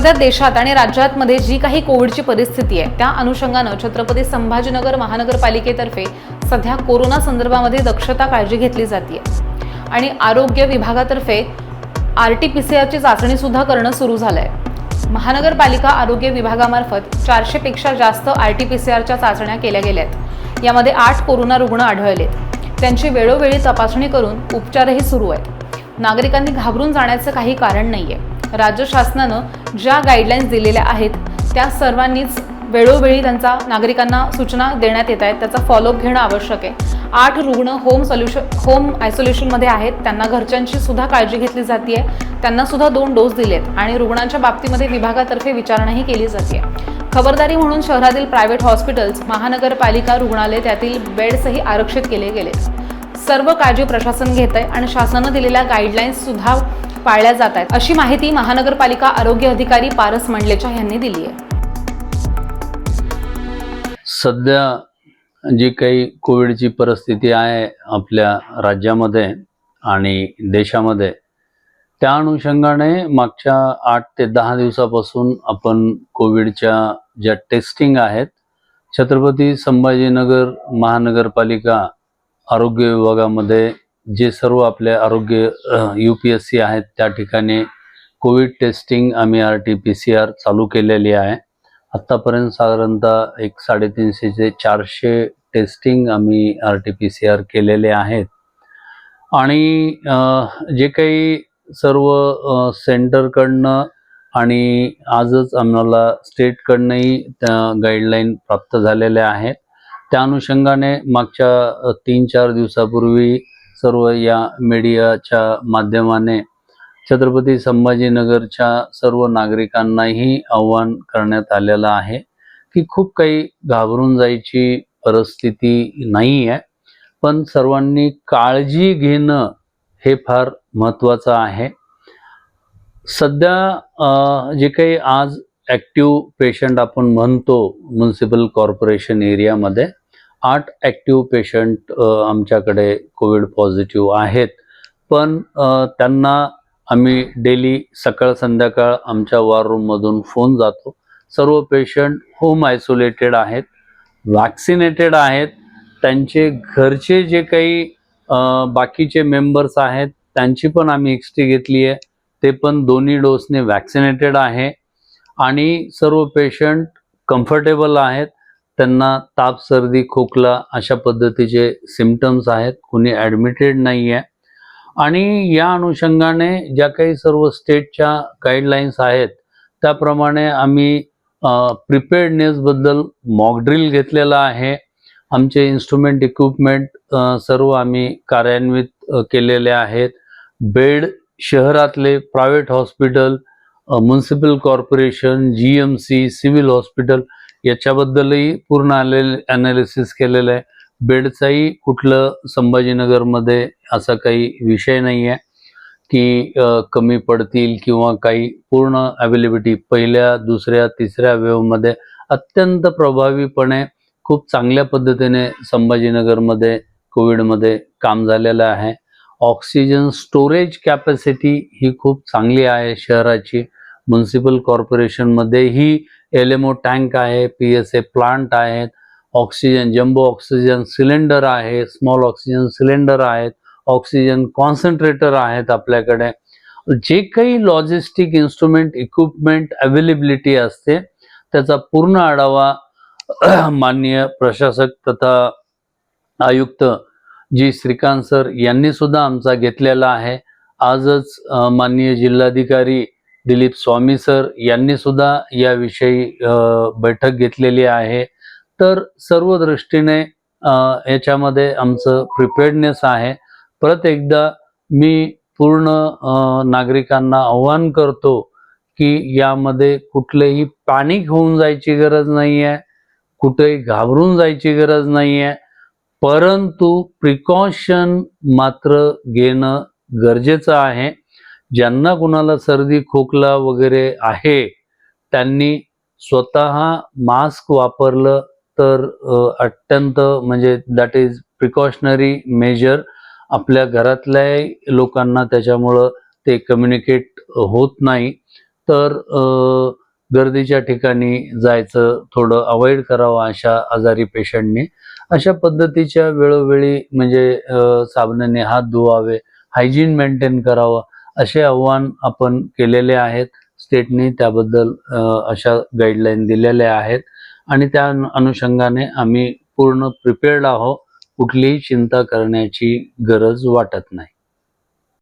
सध्या देशात आणि राज्यातमध्ये जी काही कोविडची परिस्थिती आहे त्या अनुषंगानं छत्रपती संभाजीनगर महानगरपालिकेतर्फे सध्या कोरोना संदर्भामध्ये दक्षता काळजी घेतली जाते. आणि आरोग्य विभागातर्फे आर टी पी सी आरची चाचणी सुद्धा करणं सुरू झालंय. महानगरपालिका आरोग्य विभागामार्फत चारशेपेक्षा जास्त आर टी पी सी आरच्या चाचण्या केल्या गेल्या आहेत. यामध्ये आठ कोरोना रुग्ण आढळलेत त्यांची वेळोवेळी तपासणी करून उपचारही सुरू आहेत. नागरिकांनी घाबरून जाण्याचं काही कारण नाहीये. राज्य शासनानं ज्या गाईडलाईन्स दिलेल्या आहेत त्या सर्वांनीच वेळोवेळी त्यांचा नागरिकांना सूचना देण्यात येत आहेत. त्याचा फॉलोअप घेणं आवश्यक आहे. आठ रुग्ण होम सोल्युशन होम आयसोलेशनमध्ये आहेत. त्यांना घरच्यांची सुद्धा काळजी घेतली जाते आहे त्यांनासुद्धा दोन डोस दिलेत आणि रुग्णांच्या बाबतीमध्ये विभागातर्फे विचारणाही केली जाते खबरदारी म्हणून शहरातील प्रायव्हेट हॉस्पिटल्स महानगरपालिका रुग्णालय त्यातील बेड्सही आरक्षित केले गेले सर्व काळजी प्रशासन घेत आहे आणि शासनानं दिलेल्या गाईडलाईन्ससुद्धा पाळल्या जात आहेत. अशी माहिती महानगरपालिका आरोग्य अधिकारी पारस मंडलेचा यांनी दिली आहे. सध्या जी काही कोविडची परिस्थिती आहे आपल्या राज्यामध्ये आणि देशामध्ये त्या अनुषंगाने मागच्या आठ ते दहा दिवसापासून आपण कोविडच्या ज्या टेस्टिंग आहेत छत्रपती संभाजीनगर महानगरपालिका आरोग्य विभागामध्ये जे सर्व आपले आरोग्य यू पी एस सी आहेत त्या ठिकाणी कोविड टेस्टिंग आम्ही R T P C R चालू केलेली आहे. आत्तापर्यंत साधारणतः एक साडेतीनशे ते चारशे टेस्टिंग आम्ही R T P C R केलेले आहेत. आणि जे काही सर्व सेंटरकडनं आणि आजच आम्हाला स्टेटकडनंही त्या गाईडलाईन प्राप्त झालेल्या आहेत. त्या अनुषंगाने मागच्या तीन चार दिवसापूर्वी सर्व या मीडियाच्या माध्यमाने छत्रपती संभाजीनगरच्या सर्व नागरिकांनाही आव्हान करण्यात आलेलं आहे की खूप काही घाबरून जायची परिस्थिती नाही आहे पण सर्वांनी काळजी घेणं हे फार महत्त्वाचं आहे. सध्या जे काही आज ॲक्टिव्ह पेशंट आपण म्हणतो म्युन्सिपल कॉर्पोरेशन एरियामध्ये आठ ॲक्टिव्ह पेशंट आमच्याकडे कोविड पॉझिटिव्ह आहेत. पण त्यांना आम्ही डेली सकाळ संध्याकाळ आमच्या वॉर रूममधून फोन जातो. सर्व पेशंट होम आयसोलेटेड आहेत वॅक्सिनेटेड आहेत. त्यांचे घरचे जे काही बाकीचे मेंबर्स आहेत त्यांची पण आम्ही एक्स्ट्री घेतली आहे. ते पण दोन्ही डोसने वॅक्सिनेटेड आहे. आणि सर्व पेशंट कम्फर्टेबल आहेत. त्यांना ताप सर्दी खोकला अशा पद्धतीचे सिमटम्स आहेत. कुणी ॲडमिटेड नाही आहे आणि या अनुषंगाने ज्या काही सर्व स्टेटच्या गाईडलाईन्स आहेत त्याप्रमाणे आम्ही प्रिपेअर्डनेसबद्दल मॉकड्रिल घेतलेला आहे. आमचे इन्स्ट्रुमेंट इक्विपमेंट सर्व आम्ही कार्यान्वित केलेले आहेत. बेड शहरातले private hospital municipal corporation G M C civil hospital याच्याबद्दलही पूर्ण आले ॲनालिसिस केलेलं आहे. बेडचाही कुठलं संभाजीनगरमध्ये असा काही विषय नाही आहे की कमी पडतील किंवा काही पूर्ण अवेलेबिलिटी पहिल्या दुसऱ्या तिसऱ्या वेवमध्ये अत्यंत प्रभावीपणे खूप चांगल्या पद्धतीने संभाजीनगरमध्ये कोविडमध्ये काम झालेलं आहे. ऑक्सिजन स्टोरेज कॅपॅसिटी ही खूप चांगली आहे शहराची. म्युन्सिपल कॉर्पोरेशनमध्येही एल एम ओ टँक आहे पी एस ए प्लांट आहेत ऑक्सिजन जम्बो ऑक्सिजन सिलेंडर आहे स्मॉल ऑक्सिजन सिलेंडर आहेत ऑक्सिजन कॉन्सन्ट्रेटर आहेत आपल्याकडे. जे काही लॉजिस्टिक इन्स्ट्रुमेंट इक्विपमेंट अवेलेबिलिटी असते त्याचा पूर्ण आढावा माननीय प्रशासक तथा आयुक्त जी श्रीकांत सर यांनी सुद्धा आमचा घेतलेला आहे. आजच माननीय जिल्हाधिकारी दिलीप स्वामी सर यांनी सुद्धा याविषयी बैठक घेतलेली आहे. तर सर्व दृष्टीने याच्यामध्ये आमचं प्रिपेअर्डनेस आहे. परत एकदा मी पूर्ण नागरिकांना आव्हान करतो की यामध्ये कुठलेही पॅनिक होऊन जायची गरज नाही आहे कुठेही घाबरून जायची गरज नाही आहे परंतु प्रिकॉशन मात्र घेणं गरजेचं आहे. ज्यांना कुणाला सर्दी खोकला वगैरे आहे त्यांनी स्वतः मास्क वापरलं तर अत्यंत म्हणजे दॅट इज प्रिकॉशनरी मेजर आपल्या घरातल्या लोकांना त्याच्यामुळं ते कम्युनिकेट होत नाही. तर गर्दीच्या ठिकाणी जायचं थोडं अवॉइड करावं अशा आजारी पेशंटनी. अशा पद्धतीच्या वेळोवेळी म्हणजे साबणाने हात धुवावे हायजीन मेंटेन करावं असे आव्हान आपण केलेले आहेत. स्टेटनी त्याबद्दल अशा गाईडलाईन दिलेल्या आहेत. आणि त्या अनुषंगाने आम्ही पूर्ण प्रिपेअर्ड आहोत. कुठलीही चिंता करण्याची गरज वाटत नाही.